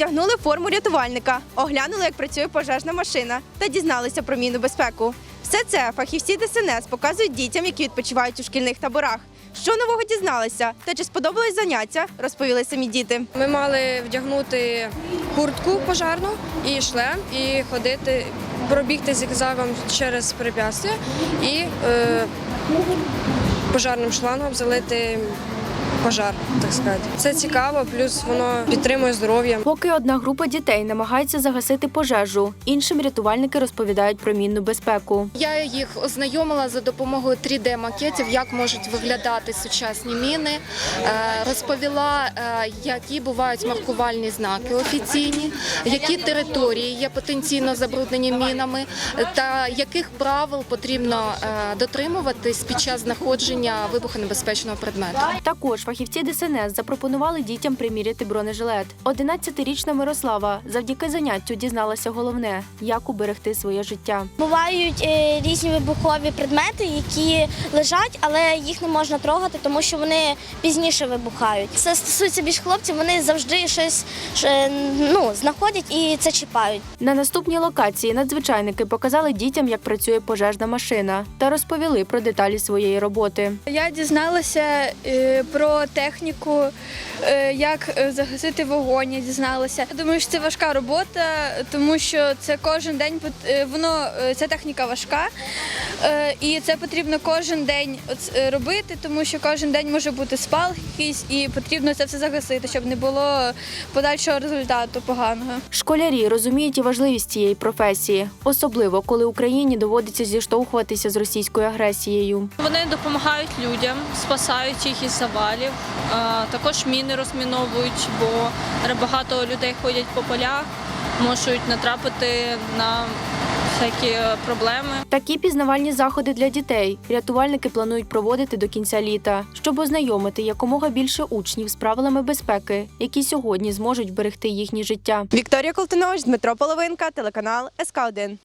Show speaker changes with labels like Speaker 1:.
Speaker 1: одягнули форму рятувальника, оглянули, як працює пожежна машина, та дізналися про мінну безпеку. Все це фахівці ДСНС показують дітям, які відпочивають у шкільних таборах. Що нового дізналися та чи сподобалось заняття, розповіли самі діти.
Speaker 2: Ми мали вдягнути куртку пожарну і шлем, і ходити, пробігти зігзагом через препятствия і е, пожарним шлангом залити пожар, так сказати. Це цікаво, плюс воно підтримує здоров'я.
Speaker 3: Поки одна група дітей намагається загасити пожежу, іншим рятувальники розповідають про мінну безпеку.
Speaker 4: Я їх ознайомила за допомогою 3D-макетів, як можуть виглядати сучасні міни. Е, Розповіла, е, які бувають маркувальні знаки офіційні, які території є потенційно забруднені мінами, та яких правил потрібно е, дотримуватись під час знаходження вибухонебезпечного предмету.
Speaker 3: Також фахівці ДСНС запропонували дітям приміряти бронежилет. 11-річна Мирослава завдяки заняттю дізналася головне, як уберегти своє життя.
Speaker 5: Бувають е, різні вибухові предмети, які лежать, але їх не можна трогати, тому що вони пізніше вибухають. Це стосується більш хлопців, вони завжди щось е, ну, знаходять і це чіпають.
Speaker 3: На наступній локації надзвичайники показали дітям, як працює пожежна машина, та розповіли про деталі своєї роботи.
Speaker 6: Я дізналася е, про техніку, е, як е, загасити вогонь. Я дізналася. Я думаю, що це важка робота, тому що це кожен день е, воно ця техніка важка, і це потрібно кожен день робити, тому що кожен день може бути спалах якийсь, і потрібно це все загасити, щоб не було подальшого результату поганого.
Speaker 3: Школярі розуміють і важливість цієї професії, особливо коли Україні доводиться зіштовхуватися з російською агресією.
Speaker 7: Вони допомагають людям, спасають їх із завалів. А, Також міни розміновують, бо багато людей ходять по полях, можуть натрапити на всякі проблеми.
Speaker 3: Такі пізнавальні заходи для дітей рятувальники планують проводити до кінця літа, щоб ознайомити якомога більше учнів з правилами безпеки, які сьогодні зможуть берегти їхнє життя.
Speaker 1: Вікторія Колтунович, Дмитро Половинка, телеканал СК 1